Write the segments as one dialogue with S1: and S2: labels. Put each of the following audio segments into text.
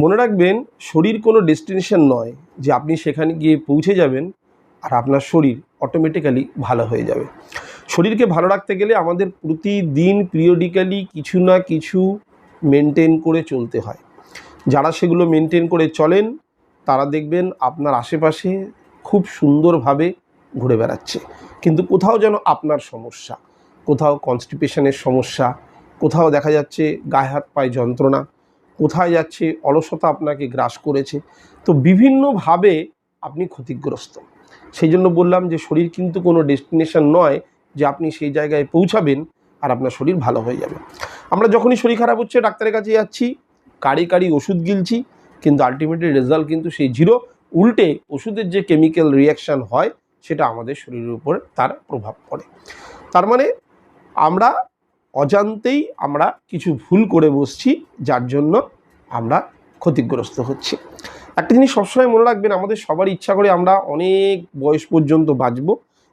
S1: মনে রাখবেন, শরীর কোনো ডেস্টিনেশন নয় যে আপনি সেখানে গিয়ে পৌঁছে যাবেন আর আপনার শরীর অটোমেটিক্যালি ভালো হয়ে যাবে। শরীরকে ভালো রাখতে গেলে আমাদের প্রতিদিন পিরিয়ডিক্যালি কিছু না কিছু মেনটেন করে চলতে হয়। যারা সেগুলো মেনটেন করে চলেন, তারা দেখবেন আপনার আশেপাশে খুব সুন্দরভাবে ঘুরে বেড়াচ্ছে। কিন্তু কোথাও যেন আপনার সমস্যা, কোথাও কনস্টিপেশনের সমস্যা, কোথাও দেখা যাচ্ছে গায়ে হাত পায়ে যন্ত্রণা কোথায় যাচ্ছে, অলসতা আপনাকে গ্রাস করেছে। তো বিভিন্নভাবে আপনি ক্ষতিগ্রস্ত। সেই জন্য বললাম যে, শরীর কিন্তু কোনো ডেস্টিনেশন নয় যে আপনি সেই জায়গায় পৌঁছাবেন আর আপনার শরীর ভালো হয়ে যাবে। আমরা যখনই শরীর খারাপ হচ্ছে, ডাক্তারের কাছে যাচ্ছি, কারি কারি ওষুধ গিলছি, কিন্তু আলটিমেটলি রেজাল্ট কিন্তু সেই জিরো উল্টে ওষুধের যে কেমিক্যাল রিয়াকশান হয়, সেটা আমাদের শরীরের উপর তার প্রভাব পড়ে। তার মানে আমরা অজান্তেই আমরা কিছু ভুল করে বসছি, যার জন্য আমরা ক্ষতিগ্রস্ত হচ্ছি। একটা জিনিস সবসময় মনে রাখবেন, আমাদের সবার ইচ্ছা করে আমরা অনেক বয়স পর্যন্ত বাঁচবো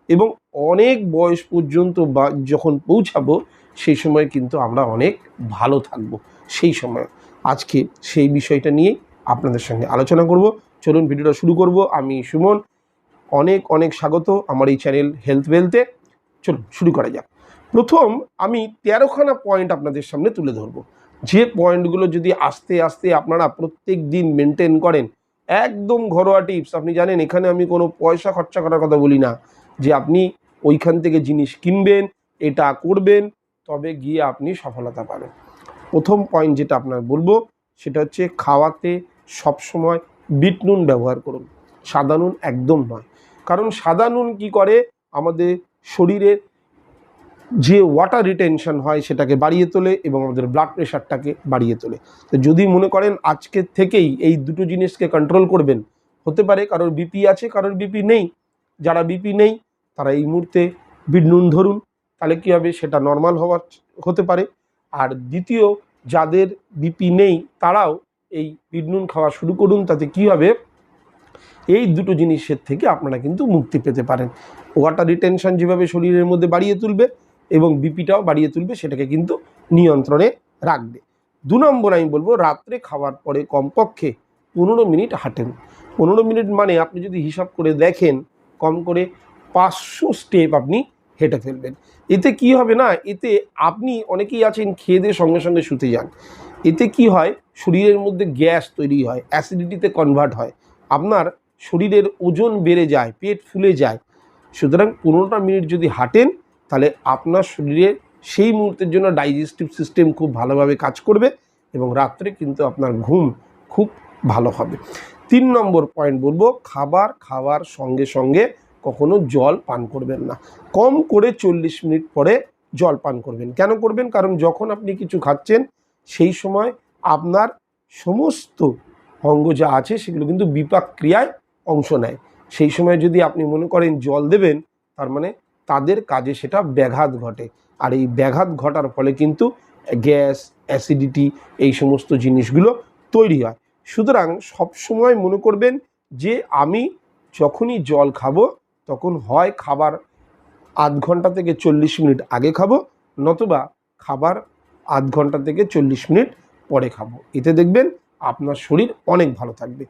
S1: এবং অনেক বয়স পর্যন্ত বা যখন পৌঁছাবো, সেই সময় কিন্তু আমরা অনেক ভালো থাকব। সেই সময়। আজকে সেই বিষয়টা নিয়েই আপনাদের সঙ্গে আলোচনা করব। চলুন ভিডিওটা শুরু করব। আমি সুমন। অনেক অনেক স্বাগত আমার এই চ্যানেল হেলথ ওয়েলথে চলুন, শুরু করা যাক। প্রথম আমি তেরোখানা পয়েন্ট আপনাদের সামনে তুলে ধরবো। যে পয়েন্টগুলো যদি আস্তে আস্তে আপনারা প্রত্যেক দিন মেনটেন করেন, একদম ঘরোয়া টিপস আপনি জানেন এখানে আমি কোনো পয়সা খরচা করার কথা বলি না, যে আপনি ওইখান থেকে জিনিস কিনবেন, এটা করবেন, তবে গিয়ে আপনি সফলতা পাবেন। প্রথম পয়েন্ট যেটা আপনার বলব, সেটা হচ্ছে খাওয়াতে সবসময় বিট নুন ব্যবহার করুন। সাদা নুন একদম নয়। কারণ সাদা নুন কী করে? আমাদের শরীরের যে ওয়াটার রিটেনশন হয় সেটাকে বাড়িয়ে তোলে এবং আমাদের ব্লাড প্রেশারটাকে বাড়িয়ে তোলে। তো যদি মনে করেন আজকের থেকেই এই দুটো জিনিসকে কন্ট্রোল করবেন, হতে পারে কারোর বিপি আছে, কারোর বিপি নেই। যারা বিপি নেই, তারা এই মুহূর্তে বিট নুন ধরুন, তাহলে কী হবে? সেটা নর্মাল হওয়ার হতে পারে। আর দ্বিতীয়, যাদের বিপি নেই, তারাও এই বিট নুন খাওয়া শুরু করুন, তাতে কী হবে? এই দুটো জিনিসের থেকে আপনারা কিন্তু মুক্তি পেতে পারেন। ওয়াটার রিটেনশন যেভাবে শরীরের মধ্যে বাড়িয়ে তুলবে এবং বিপিটাও বাড়িয়ে তুলবে, সেটাকে কিন্তু নিয়ন্ত্রণে রাখবে। দু নম্বর আমি বলব, রাত্রে খাওয়ার পরে কমপক্ষে পনেরো মিনিট হাঁটেন। পনেরো মিনিট মানে আপনি যদি হিসাব করে দেখেন, কম করে পাঁচশো স্টেপ আপনি হেঁটে ফেলবেন। এতে কি হবে না, এতে আপনি অনেকেই আছেন, খেয়ে দিয়ে সঙ্গে সঙ্গে শুতে যান। এতে কি হয়, শরীরের মধ্যে গ্যাস তৈরি হয়, অ্যাসিডিটিতে কনভার্ট হয়, আপনার শরীরের ওজন বেড়ে যায়, পেট ফুলে যায়। সুতরাং পনেরোটা মিনিট যদি হাঁটেন তাহলে আপনার শরীরে সেই মুহূর্তের জন্য ডাইজেস্টিভ সিস্টেম খুব ভালোভাবে কাজ করবে এবং রাত্রে কিন্তু আপনার ঘুম খুব ভালো হবে। তিন নম্বর পয়েন্ট বলব, খাবার খাওয়ার সঙ্গে সঙ্গে কখনো জল পান করবেন না। কম করে চল্লিশ মিনিট পরে জল পান করবেন। কেন করবেন? কারণ যখন আপনি কিছু খাচ্ছেন, সেই সময় আপনার সমস্ত অঙ্গ যা আছে, সেগুলো কিন্তু বিপাক ক্রিয়ায় অংশ নেয়। সেই সময় যদি আপনি মনে করেন জল দেবেন, তার মানে তাদের কাজে সেটা ব্যাঘাত ঘটে। আর এই ব্যাঘাত ঘটার ফলে কিন্তু গ্যাস, অ্যাসিডিটি এই সমস্ত জিনিসগুলো তৈরি হয়। সুতরাং সবসময় মনে করবেন যে আমি যখনই জল খাব, তখন হয় খাবার আধ ঘণ্টা থেকে চল্লিশ মিনিট আগে খাব, নতুবা খাবার আধ ঘণ্টা থেকে চল্লিশ মিনিট পরে খাব। এতে দেখবেন আপনার শরীর অনেক ভালো থাকবে।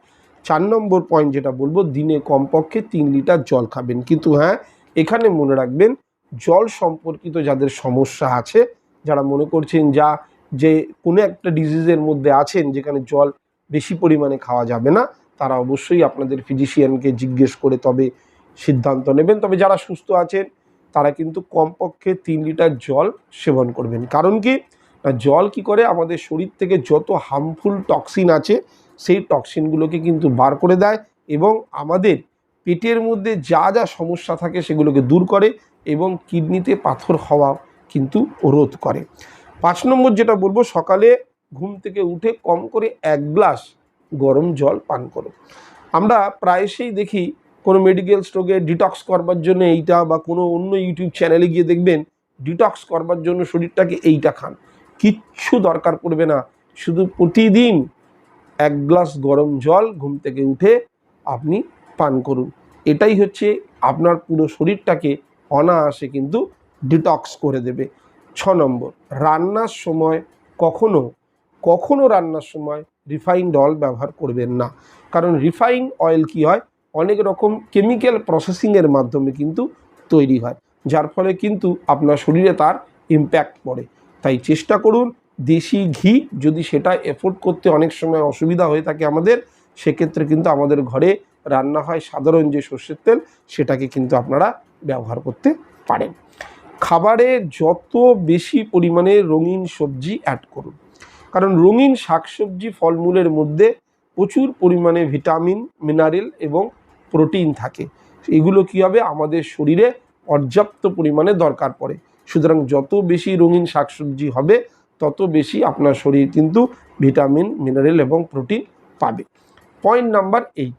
S1: চার নম্বর পয়েন্ট যেটা বলব, দিনে কমপক্ষে তিন লিটার জল খাবেন। কিন্তু হ্যাঁ এখানে মনে রাখবেন, জল সম্পর্কিত যাদের সমস্যা আছে, যারা মনে করছেন যা, যে কোনো একটা ডিজিজের মধ্যে আছেন যেখানে জল বেশি পরিমাণে খাওয়া যাবে না, তারা অবশ্যই আপনাদের ফিজিশিয়ানকে জিজ্ঞেস করে তবে সিদ্ধান্ত নেবেন। তবে যারা সুস্থ আছেন, তারা কিন্তু কমপক্ষে তিন লিটার জল সেবন করবেন। কারণ কি? জল কি করে? আমাদের শরীর থেকে যত হার্মফুল টক্সিন আছে, সেই টক্সিনগুলোকে কিন্তু বার করে দেয় এবং আমাদের পেটের মধ্যে যা যা সমস্যা থাকে সেগুলোকে দূর করে এবং কিডনিতে পাথর হওয়া কিন্তু রোধ করে। পাঁচ নম্বর যেটা বলব, সকালে ঘুম থেকে উঠে কম করে এক গ্লাস গরম জল পান করো আমরা প্রায়শই দেখি কোনো মেডিকেল স্টোরে ডিটক্স করবার জন্য এইটা বা কোনো অন্য ইউটিউব চ্যানেলে গিয়ে দেখবেন ডিটক্স করবার জন্য শরীরটাকে এইটা খান। কিচ্ছু দরকার পড়বে না। শুধু প্রতিদিন এক গ্লাস গরম জল ঘুম থেকে উঠে আপনি পান করুন। এটাই হচ্ছে আপনার পুরো শরীরটাকে অনায়াসে কিন্তু ডিটক্স করে দেবে। ছ নম্বর, রান্নার সময় কখনো কখনো রান্নার সময় রিফাইন্ড অয়েল ব্যবহার করবেন না। কারণ রিফাইন অয়েল কি হয়? অনেক রকম কেমিক্যাল প্রসেসিংয়ের মাধ্যমে কিন্তু তৈরি হয়। যার ফলে কিন্তু আপনার শরীরে তার ইম্প্যাক্ট পড়ে। তাই চেষ্টা করুন দেশি ঘি, যদি সেটা এফোর্ড করতে অনেক সময় অসুবিধা হয়ে থাকে আমাদের, সেক্ষেত্রে কিন্তু আমাদের ঘরে রান্না হয় সাধারণ যে সর্ষের তেল, সেটাকে কিন্তু আপনারা ব্যবহার করতে পারেন। খাবারে যত বেশি পরিমাণে রঙিন সবজি অ্যাড করুন। কারণ রঙিন শাকসবজি ফলমূলের মধ্যে প্রচুর পরিমাণে ভিটামিন মিনারেল এবং প্রোটিন থাকে। এগুলো কী হবে? আমাদের শরীরে পর্যাপ্ত পরিমাণে দরকার পড়ে। সুতরাং যত বেশি রঙিন শাকসবজি হবে, তত বেশি আপনার শরীর কিন্তু ভিটামিন মিনারেল এবং প্রোটিন পাবে। পয়েন্ট নাম্বার এইট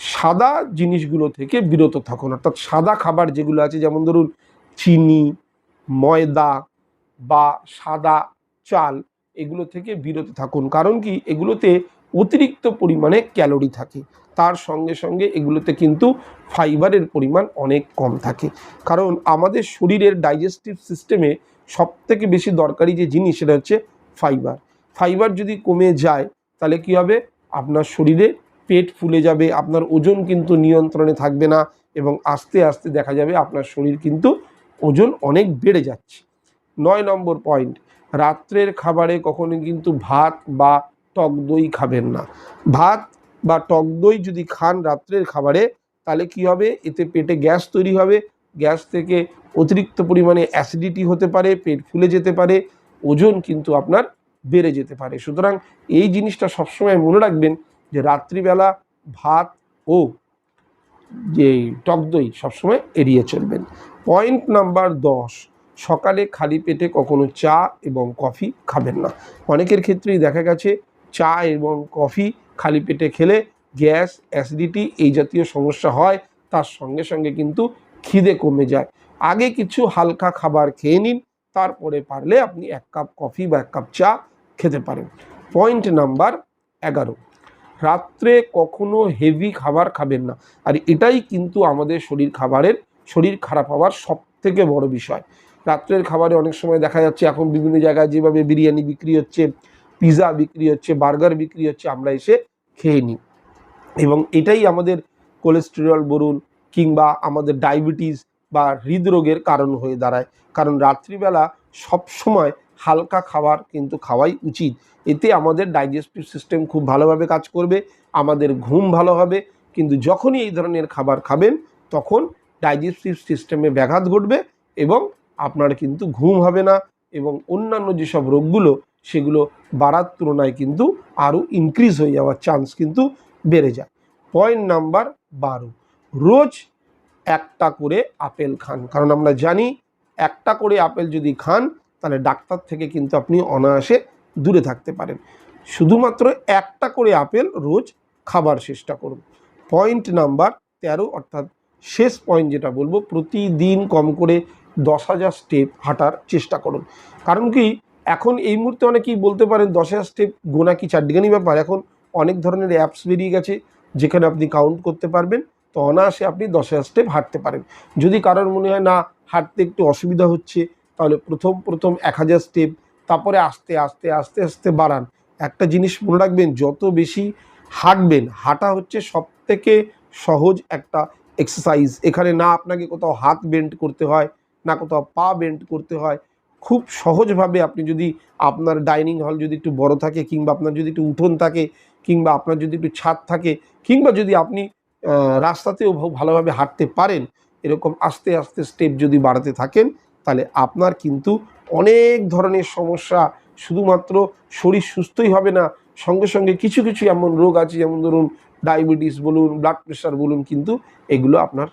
S1: সাদা জিনিসগুলো থেকে বিরত থাকুন। অর্থাৎ সাদা খাবার যেগুলো আছে, যেমন ধরুন চিনি, ময়দা বা সাদা চাল, এগুলো থেকে বিরত থাকুন। কারণ কি? এগুলোতে অতিরিক্ত পরিমাণে ক্যালোরি থাকে। তার সঙ্গে সঙ্গে এগুলোতে কিন্তু ফাইবারের পরিমাণ অনেক কম থাকে। কারণ আমাদের শরীরের ডাইজেস্টিভ সিস্টেমে সব থেকে বেশি দরকারি যে জিনিস, সেটা হচ্ছে ফাইবার। ফাইবার যদি কমে যায়, তাহলে কি হবে? আপনার শরীরে পেট ফুলে যাবে, আপনার ওজন কিন্তু নিয়ন্ত্রণে থাকবে না এবং আস্তে আস্তে দেখা যাবে আপনার শরীর কিন্তু ওজন অনেক বেড়ে যাচ্ছে। নয় নম্বর পয়েন্ট রাত্রের খাবারে কখনো কিন্তু ভাত বা টক দই খাবেন না। ভাত বা টক দই যদি খান রাত্রের খাবারে, তাহলে কি হবে? এতে পেটে গ্যাস তৈরি হবে। গ্যাস থেকে অতিরিক্ত পরিমাণে অ্যাসিডিটি হতে পারে, পেট ফুলে যেতে পারে, ওজন কিন্তু আপনার বেড়ে যেতে পারে। সুতরাং এই জিনিসটা সবসময় মনে রাখবেন যে রাত্রিবেলা ভাত ও যে টক দই সবসময় এড়িয়ে চলবেন। পয়েন্ট নাম্বার দশ, সকালে খালি পেটে কখনো চা এবং কফি খাবেন না। অনেকের ক্ষেত্রেই দেখা গেছে চা এবং কফি খালি পেটে খেলে গ্যাস, অ্যাসিডিটি এই জাতীয় সমস্যা হয়, তার সঙ্গে সঙ্গে কিন্তু খিদে কমে যায়। আগে কিছু হালকা খাবার খেয়ে নিন, তারপরে পারলে আপনি এক কাপ কফি বা এক কাপ চা খেতে পারেন। পয়েন্ট নাম্বার এগারো রাত্রে কখনো হেভি খাবার খাবেন না। আর এটাই কিন্তু আমাদের শরীর খাবারের, শরীর খারাপ হওয়ার সব থেকে বড় বিষয়। রাত্রের খাবারে অনেক সময় দেখা যাচ্ছে এখন বিভিন্ন জায়গায় যেভাবে বিরিয়ানি বিক্রি হচ্ছে পিৎজা বিক্রি হচ্ছে বার্গার বিক্রি হচ্ছে, আমরা এসে খেয়ে নিই। এবং এটাই আমাদের কোলেস্টেরল বলুন কিংবা আমাদের ডায়াবেটিস বা হৃদরোগের কারণ হয়ে দাঁড়ায়। কারণ রাত্রিবেলা সব সময় হালকা খাবার কিন্তু খাওয়াই উচিত। এতে আমাদের ডাইজেস্টিভ সিস্টেম খুব ভালোভাবে কাজ করবে, আমাদের ঘুম ভালো হবে। কিন্তু যখনই এই ধরনের খাবার খাবেন, তখন ডাইজেস্টিভ সিস্টেমে ব্যাঘাত ঘটবে এবং আপনার কিন্তু ঘুম হবে না এবং অন্যান্য যেসব রোগগুলো, সেগুলো বাড়ার তুলনায় কিন্তু আরও ইনক্রিজ হয়ে যাওয়ার চান্স কিন্তু বেড়ে যায়। পয়েন্ট নাম্বার বারো, রোজ একটা করে আপেল খান। কারণ আমরা জানি, একটা করে আপেল যদি খান তাহলে ডাক্তার থেকে কিন্তু আপনি অনায়াসে দূরে থাকতে পারেন। শুধুমাত্র একটা করে আপেল রোজ খাবার চেষ্টা করুন। পয়েন্ট নাম্বার তেরো, অর্থাৎ শেষ পয়েন্ট যেটা বলব, প্রতিদিন কম করে দশ হাজার স্টেপ হাঁটার চেষ্টা করুন। কারণ কি, এখন এই মুহূর্তে অনেকেই বলতে পারেন দশ হাজার স্টেপ গোনা কি চারডিগানি ব্যাপার? এখন অনেক ধরনের অ্যাপস বেরিয়ে গেছে যেখানে আপনি কাউন্ট করতে পারবেন। তো অনায়াসে আপনি দশ হাজার স্টেপ হাঁটতে পারেন। যদি কারোর মনে হয় না, হাঁটতে একটু অসুবিধা হচ্ছে তাহলে প্রথম প্রথম এক হাজার স্টেপ তারপরে আস্তে আস্তে আস্তে আস্তে বাড়ান। একটা জিনিস মনে রাখবেন, যত বেশি হাঁটবেন, হাঁটা হচ্ছে সব থেকে সহজ একটা এক্সারসাইজ এখানে না আপনাকে কোথাও হাত বেন্ড করতে হয়, না কোথাও পা বেন্ড করতে হয়। খুব সহজভাবে আপনি যদি আপনার ডাইনিং হল যদি একটু বড় থাকে, কিংবা আপনার যদি একটু উঠোন থাকে, কিংবা আপনার যদি একটু ছাদ থাকে, কিংবা যদি আপনি রাস্তাতেও ভালোভাবে হাঁটতে পারেন, এরকম আস্তে আস্তে স্টেপ যদি বাড়াতে থাকেন তাহলে আপনার কিন্তু অনেক ধরনের সমস্যা শুধুমাত্র শরীর সুস্থই হবে না, সঙ্গে সঙ্গে কিছু কিছু এমন রোগ আছে, যেমন ধরুন ডায়াবেটিস বলুন ব্লাড প্রেশার বলুন, কিন্তু এগুলো আপনার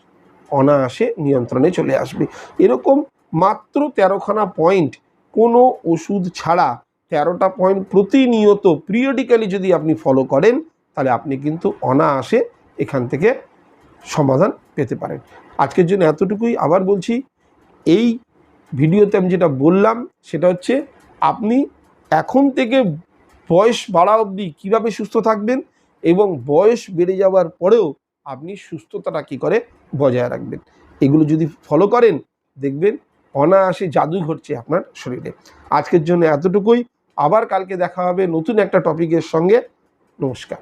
S1: অনায়াসে নিয়ন্ত্রণে চলে আসবে। এরকম মাত্র তেরোখানা পয়েন্ট কোনো ওষুধ ছাড়া তেরোটা পয়েন্ট প্রতিনিয়ত পিরিয়ডিক্যালি যদি আপনি ফলো করেন, তাহলে আপনি কিন্তু অনায়াসে এখান থেকে সমাধান পেতে পারেন। আজকের জন্য এতটুকুই। আবার বলছি, এই ভিডিওতে আমি যেটা বললাম, সেটা হচ্ছে আপনি এখন থেকে বয়স বাড়া অবধি কীভাবে সুস্থ থাকবেন এবং বয়স বেড়ে যাওয়ার পরেও আপনি সুস্থতাটা কী করে বজায় রাখবেন। এগুলো যদি ফলো করেন, দেখবেন অনায়াসে জাদু ঘটছে আপনার শরীরে। আজকের জন্য এতটুকুই। আবার কালকে দেখা হবে নতুন একটা টপিকের সঙ্গে। নমস্কার।